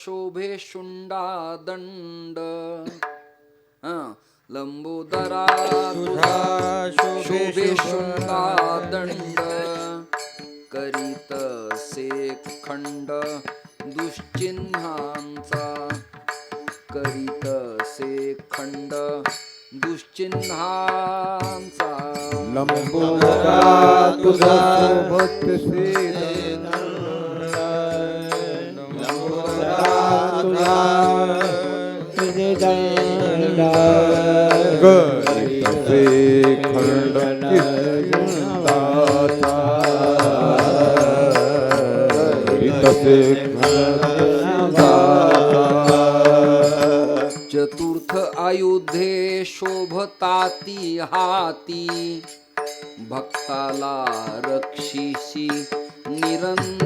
शोभे शुंडा दंड लंबोदरा तुझा शोभे शुंडा दंड करीत से खंड दुश्चिन्हांचा। करीत से खंड दुश्चिन्हांचा। लंबोदरा तुझा भक्त से चतुर्थ आयुधे शोभताती हाती. भक्ताला रक्षिसी निरंतर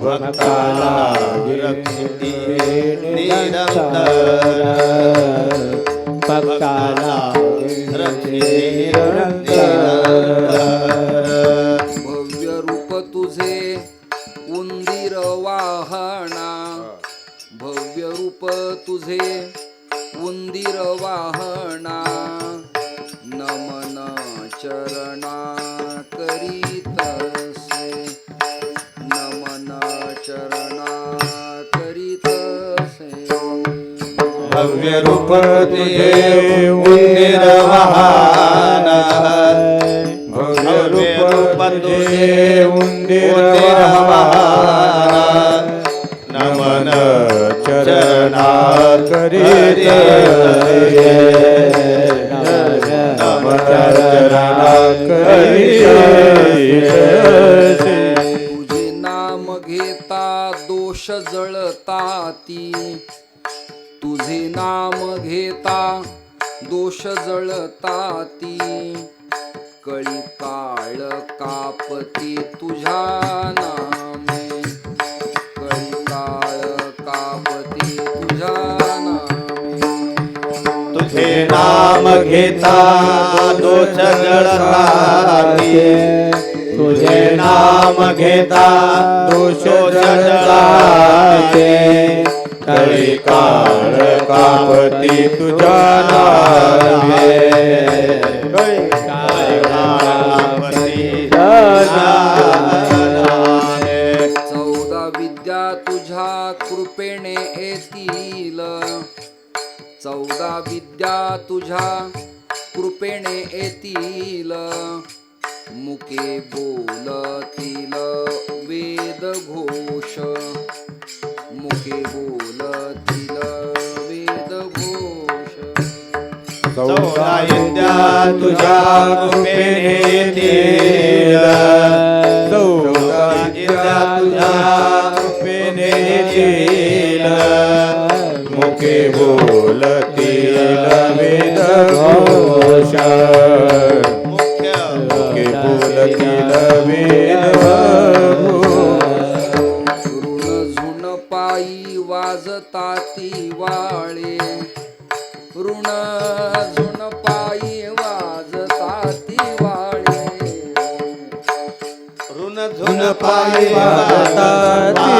भक्ताला रक्षिती निरंतर भक्ताला रक्षिती निरंतर भव्य रूप तुझे उंदीर वाहना भव्य रूप तुझे उंदीर वाहना नमन चरणा करी भव्य रूप तुझे उन्निरवहान भव्य रूप तुझे उन्निरवहान नमन चरणा करीत नमन चरणा करीत तुझे नाम घेता दोष जळताती माझे नाम घेता दोष जळताती कळी काळ कापती तुझ्या नामे. कळी काळ कापती तुझ्या नामे. तुझे नाम घेता दोष जळताती तुझे नाम घेता दोष जळताते कळी काळ कापती तुझ्या नावे. चौदा विद्या तुझ्या कृपेने येतील. चौदा विद्या तुझ्या कृपेने येतील. मुके बोलतील वेद घोष मुके बोल चौदा विद्या तुझ्या कृपेने येतील चौदा विद्या तुझ्या कृपेने येतील मुखे बोलतील वेद घोष. मुखे बोलतील वेद घोष. झुण पायी वाजताती वाळे. ऋण झुण पायी वाजताती वाळे ऋण धुन पायी वाजताती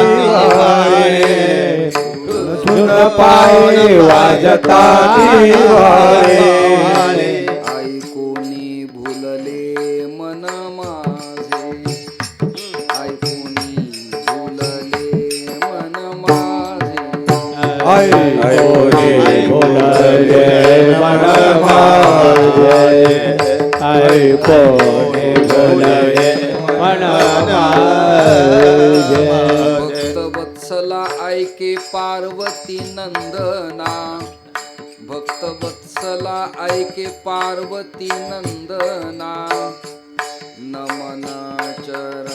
वाळे सुन पायी वाजता दिवाळे भक्तवत्सला ऐके पार्वती नंदना. भक्त वत्सला ऐके पार्वती नंदना. नमना चर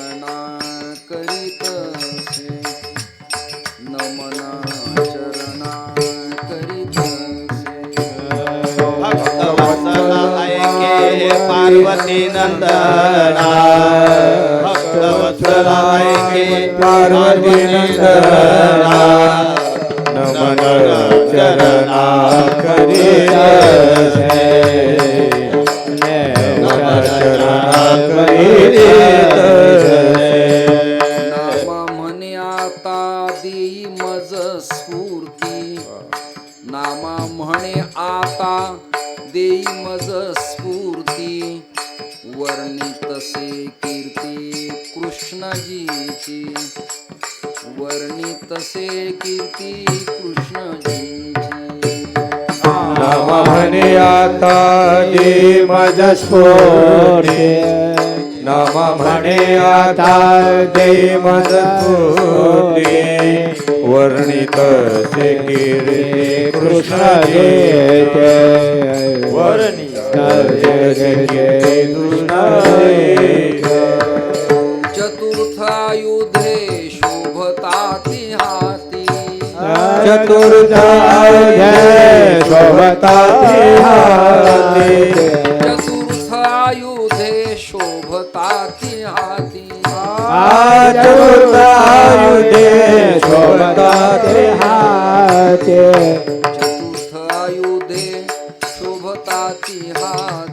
पार्वती नंदना भक्तवत्सला ऐके पार्वती नंदना नमन चरणा करीत चरणा करीत नामा म्हणे आता देई मज स्फूर्ती. वर्णितसे कीर्ती कृष्णजीची. वर्णितसे कीर्ती कृष्णजीची. नाम म्हणे आता दे स्फोटे नाम म्हणे आता दे मज स्फोटे वर्णित से कीर्ती कृष्ण वर्णित चतुर्थायुधे कीर्ती कृष्ण चतुर्थायुधे शोभताति हाती चतुर्धाय स्वता चतुर्थायुधे शोभताति हाती। चतुर्थायुधे शोभताति हाती।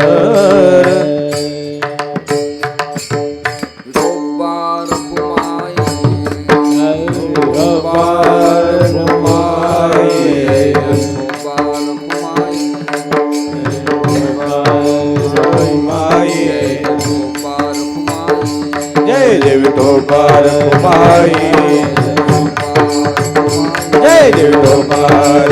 Hey, dear Omar.